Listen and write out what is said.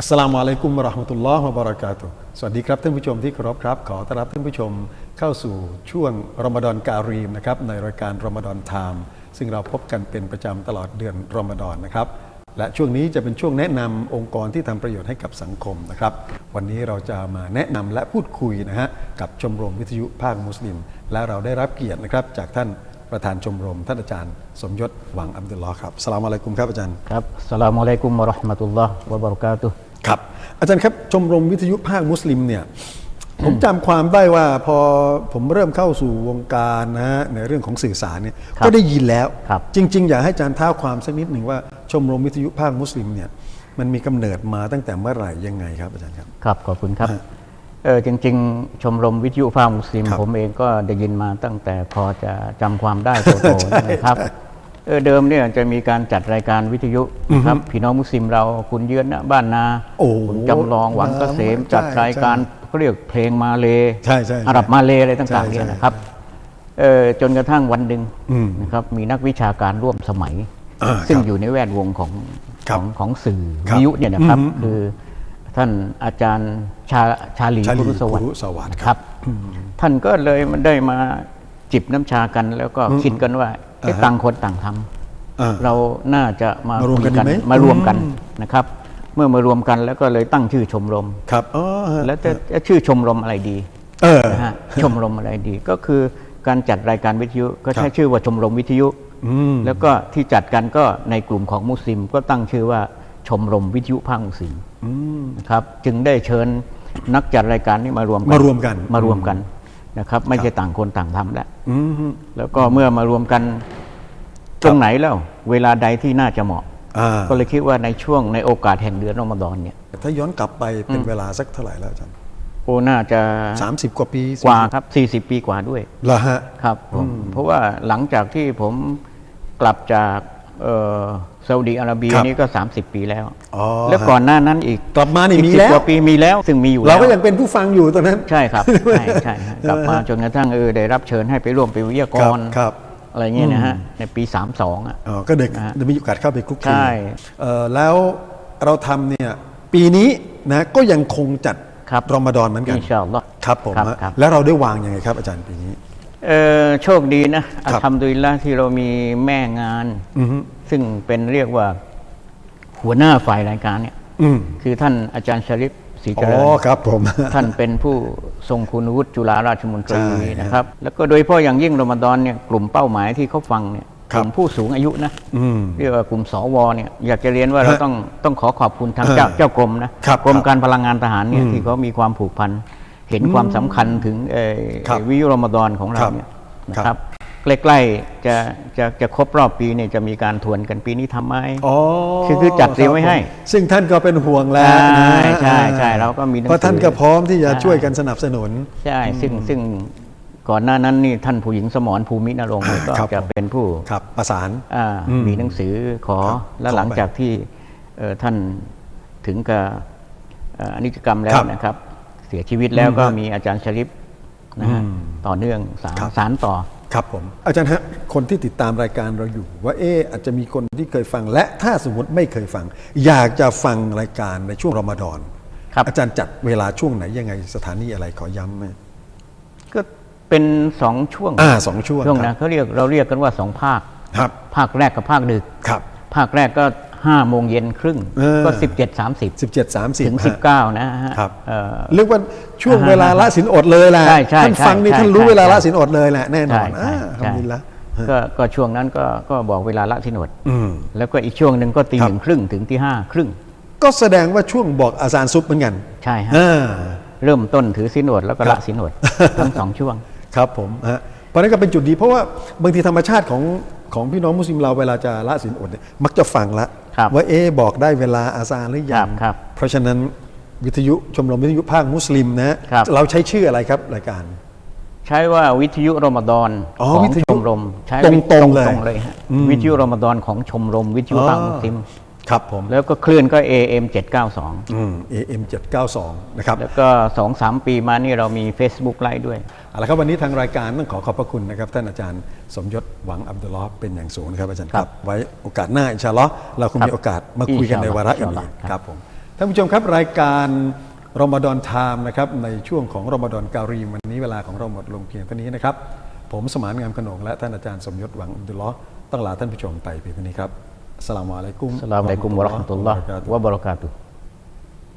อัสลามุอะลัยกุมราะห์มะตุลลอฮ์วะบะเรากาตุสวัสดีครับท่านผู้ชมที่เคารพครับ ขอต้อนรับท่านผู้ชมเข้าสู่ช่วงรอมฎอนการีมนะครับในรายการรอมฎอนไทม์ซึ่งเราพบกันเป็นประจำตลอดเดือนรอมฎอนนะครับ และช่วงนี้จะเป็นช่วงแนะนำองค์กรที่ทำประโยชน์ให้กับสังคมนะครับ วันนี้เราจะมาแนะนำและพูดคุยนะฮะกับชมรมวิทยุภาคมุสลิม และเราได้รับเกียรตินะครับจากท่านประธานชมรมท่านอาจารย์ สมยศหวังอัมดุลลอฮ์ครับสลามอะลัยกุมครับอาจารย์ครับสลามอะลัยกุมวะราะห์มะตุลลอฮ์วะบะเราะกาตุฮ์ ครับ อาจารย์ครับชมรมวิทยุภาคมุสลิมเนี่ยผมจำความได้ว่าพอผมเริ่มเข้าสู่วงการนะฮะในเรื่องของสื่อสารเนี่ยก็ได้ยินแล้วครับจริง ๆ อยากให้อาจารย์เท้าความสักนิดหนึ่งว่าชมรมวิทยุภาคมุสลิมเนี่ยมันมีกำเนิดมาตั้งแต่เมื่อไหร่ยังไงครับอาจารย์ครับครับขอบคุณครับเออจริง ๆ ชมรมวิทยุภาคมุสลิมครับผมเองก็ได้ยินมาตั้งแต่พอจะจำความได้โตๆนะครับ เออเดิมเนี่ยจะมีการจัดรายการวิทยุนะครับพี่น้องมุสลิมเราคุณเยือนนะบ้านนาโอ้คุณจำลองหวังเกษมใช่จัดรายการใช่เขาเรียกเพลงมาเลใช่ใช่ใช่อาหรับมาเลอะไรต่างๆใช่เนี่ยใช่นะครับเออจนกระทั่งวันหนึ่งอืมนะครับมีนักวิชาการร่วมสมัยอ่าซึ่งครับอยู่ในแวดวงของครัขบองของสื่อครับวิทยุเนี่ยนะครับอืมคือท่านอาจารย์ชาชาลีชาลีคุรุสวัสคุรุดิ์สวัสดิ์ครับ ท่านก็เลยมันได้มาจิบน้ำชากันแล้วก็คิดกันว่า เอ๊ะอ่าฮะต่างคนต่างทำอ่าเราน่าจะมามารวมกันคุยดีไหมมารวมกันอืมนะครับ เมื่อมารวมกันแล้วก็เลยตั้งชื่อชมรมครับอ๋อฮะแล้วจะจะชื่อชมรมอะไรดีเออนะฮะชมรมอะไรดี ก็คือการจัดรายการวิทยุก็ครัใช้บชื่อว่าชมรมวิทยุอืมแล้วก็ที่จัดกันก็ในกลุ่มของมุสลิม ก็ตั้งชื่อว่าชมรมวิทยุภาคมุสลิมอืมนะครับ จึงได้เชิญนักจัดรายการนี้มารวมกันมารวมกันมารวมกันนะครับ ไม่ใช่ต่างคนต่างทำแล้วอืมแล้วก็เมื่อมารวมกัน ตรงไหนแล้วเวลาใดที่น่าจะเหมาะอ่าก็เลยคิดว่าในช่วงในโอกาสแห่งเดือนรอมฎอนเนี่ย ถ้าย้อนกลับไปเป็นเวลาสักเท่าไหร่แล้วอาจารย์โอ้น่าจะสามสิบกว่าปีกว่าครับ 40 ปีกว่าด้วยเหรอฮะครับผมเพราะว่าหลังจากที่ผมกลับจากเอ่อซาอุดีอาระเบียครับนี่ก็ 30 ปีแล้วอ๋อแล้วก่อนหน้านั้นอีกกลับมานี่อีกมีสิบแล้วกว่าปีมีแล้ว ซึ่งมีอยู่เราก็แล้วยังเป็นผู้ฟังอยู่ตอนนั้น ใช่ครับใช่ใช่ฮะกลับมาจนกระทั่งเออได้รับเชิญให้ไปร่วมเป็นวิทยากรครับครับ อะไรเงี้ยนะฮะในปี 32อะอ๋อก็เด็กนะฮะได้มีโอกาสเข้าไปคลุกคลีใช่เอ่อแล้วเราทำเนี่ยปีนี้นะก็ยังคงจัดครับรอมฎอนเหมือนกันอินชาอัลลอฮ์ครับผมครับฮะครับแล้วเราได้วางยังไงครับอาจารย์ปีนี้เออโชคดีนะอัลฮัมดุลิลละห์ที่เรามีแม่งานอือฮึซึ่งเป็นเรียกว่าหัวหน้าฝ่ายรายการเนี่ยอืมคือท่านอาจารย์ชริฟ ศรีอ๋เจอริญครับผมท่านเป็นผู้ทรงคุณวุฒิจุฬาราชมนตรีใช่นะครับ แล้วก็โดยเฉพาะอย่างยิ่งรอมฎอนเนี่ยกลุ่มเป้าหมายที่เขาฟังเนี่ยครักบลุ่มผู้สูงอายุนะอืมเรียกว่ากลุ่มสวเนี่ยอยากจะเรียนว่าเราฮะต้องต้องขอขอบคุณทางเจ้าเออเจ้ากรมนะครับกรมครับการพลังงานทหารเนี่ยอืมที่เขามีความผูกพันเห็นความสำคัญถึงเอ่อครับวิวรอมฎอนของเราครับเนี่ยนะคครัรับบ ใกล้ๆจะจะจะครบรอบปีเนี่ยจะมีการทวนกันปีนี้ทำไหมอ๋อคือคือจัดเตรียมไว้ให้ครับผมซึ่งท่านก็เป็นห่วงแล้วนะใช่ใช่ใช่เราก็มีหนังสือเพราะท่านก็พร้อมที่จะใช่ช่วยกันสนับสนุน ใช่ซึ่งซึ่งก่อนหน้านั้นนี่ท่านผู้หญิงสมรภูมินรงค์เนี่ยก็ครับจะเป็นผู้ครับประสานอ่าอืมมีหนังสือขอครับและขอหลังไปจากที่เอ่อท่านถึงกับเอ่ออนิจกรรมแล้ควรับนะครับ เสียชีวิตแล้วก็อืมมีอาจารย์ชริปนะฮะอืมต่อเนื่องสารครับสารต่อ ครับผมอาจารย์ฮะคนที่ติดตามรายการเราอยู่ ว่าเอออาจจะมีคนที่เคยฟัง และถ้าสมมติไม่เคยฟัง อยากจะฟังรายการในช่วงรอมฎอนครับอาจารย์จัดเวลาช่วงไหนยังไงสถานีอะไรขอย้ำไหมก็เป็นสองช่วงอ่าสองช่วงช่วงครันะบเขาเรียกเราเรียกกันว่าสองภาคครับ ภาคแรกกับภาคดึกครับ ภาคแรกก็ ห้าโมงเย็นครึ่งเออ ก็สิบเจ็ดสามสิบสิบเจ็ดสามสิบถึงสิบเก้านะฮะครับ เอ่อ เรียกว่าช่วงเวลาละสินอดเลยแหละใช่ใช่ท่านฟังนี่ใช่ท่านรู้ใช่เวลาละใช่สินอดเลยแหละแน่นอใช่นใช่อ่าใช่ ทำดีละก็ก็ช่วงนั้นก็ก็บอกเวลาละที่หนวด อืม แล้วก็อีกช่วงหนึ่งก็ตีครับหนึ่งครึ่งถึงที่ห้าครึ่ง ก็แสดงว่าช่วงบอกอาซานซุปเหมือนกันใช่ฮะ อ่า เริ่มต้นถือสินหนวดแล้วก็ครัละบสินหนวดทั้งสองช่วง ครับผมฮะเพราะฉะนั้นก็เป็นจุดดีเพราะว่าบางทีธรรมชาติของของพี่น้องมุสลิมเราเวลาจะละสินอดเนี่ยมักจะฟังละครับ ว่าเอ๊ะบอกได้เวลาอาซานหรือยัครังบครับเพราะฉะนั้นวิทยุชมรมวิทยุภาคมุสลิมนะครับเราใช้ชื่ออะไรครับรายการ ใช้ว่าวิทยุรอมฎอนอ๋อของวิทยุชมรมใช้ตรงๆเลยตรงๆเลยฮะอืมวิทยุรอมฎอนของชมรมวิทยุภาคมุสลิม ครับผมแล้วก็คลื่นก็ AM 792อืม AM 792นะครับแล้วก็สองสามปีมานี่เรามี Facebook ไลฟ์ด้วยเอาละครับวันนี้ทางรายการต้องขอขอบพระคุณนะครับ ท่านอาจารย์สมยศหวังอับดุลลอฮ์เป็นอย่างสูงนะครับอาจารย์คครัรับบไว้โอกาสหน้าอินชาอัลลอฮ์เราคงครับมีโอกาสมาคุยกันในวาระอินชาอัลลอฮ์อื่นๆครับครับผมท่านผู้ชมครับรายการรอมฎอนไทม์นะครับในช่วงของรอมฎอนการีมวันนี้เวลาของเราหมดลงเพียงเท่านี้นะครับผมสมานงามขนงและท่านอาจารย์สมยศหวังอับดุลลอฮ์ต้องลาท่านผู้ชมไปเพียงเท่านี้ครับ อัสสลา